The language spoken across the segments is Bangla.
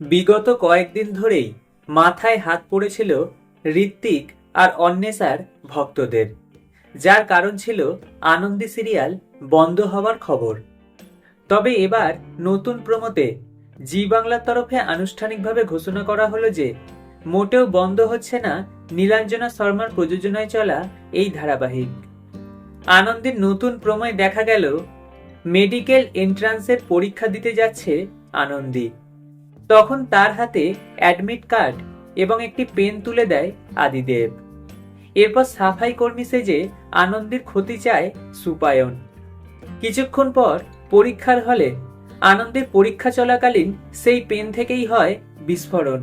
বিগত কয়েকদিন ধরেই মাথায় হাত পড়েছিল ঋত্বিক আর অন্বেষার ভক্তদের, যার কারণ ছিল আনন্দী সিরিয়াল বন্ধ হওয়ার খবর। তবে এবার নতুন প্রমোতে জি বাংলার তরফে আনুষ্ঠানিকভাবে ঘোষণা করা হলো যে মোটেও বন্ধ হচ্ছে না নীলাঞ্জনা শর্মার প্রযোজনায় চলা এই ধারাবাহিক। আনন্দের নতুন প্রমোয় দেখা গেল মেডিকেল এন্ট্রান্সের পরীক্ষা দিতে যাচ্ছে আনন্দী। তখন তার হাতে অ্যাডমিট কার্ড এবং একটি পেন তুলে দেয় আদিদেব। এরপর সাফাই কর্মী সেজে আনন্দের ক্ষতি চায় সুপায়ন। কিছুক্ষণ পর পরীক্ষার হলে আনন্দের পরীক্ষা চলাকালীন সেই পেন থেকেই হয় বিস্ফোরণ।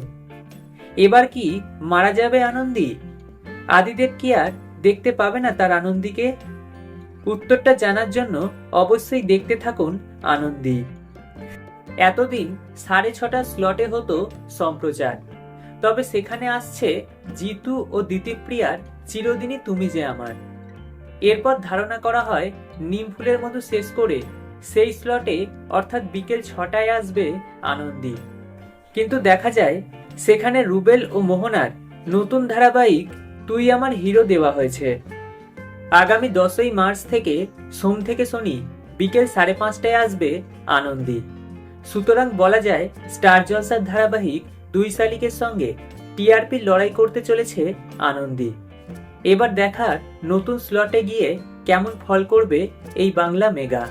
এবার কি মারা যাবে আনন্দী? আদিদেব কি আর দেখতে পাবে না তার আনন্দীকে? উত্তরটা জানার জন্য অবশ্যই দেখতে থাকুন আনন্দী। এতদিন সাড়ে ছটা স্লটে হতো সম্প্রচার। তবে সেখানে আসছে জিতু ও দিতিপ্রিয়ার চিরদিনই তুমি যে আমার। এরপর ধারণা করা হয় নিম ফুলের মতো শেষ করে সেই স্লটে অর্থাৎ বিকেল ছটায় আসবে আনন্দী। কিন্তু দেখা যায় সেখানে রুবেল ও মোহনার নতুন ধারাবাহিক তুই আমার হিরো দেওয়া হয়েছে। আগামী দশই মার্চ থেকে সোম থেকে শনি বিকেল সাড়ে পাঁচটায় আসবে আনন্দী। সুতরাং বলা যায়, স্টার জলসার ধারাবাহিক দুই শালিকের সঙ্গে টিআরপি লড়াই করতে চলেছে আনন্দী। এবার দেখার নতুন স্লটে গিয়ে কেমন ফল করবে এই বাংলা মেগা।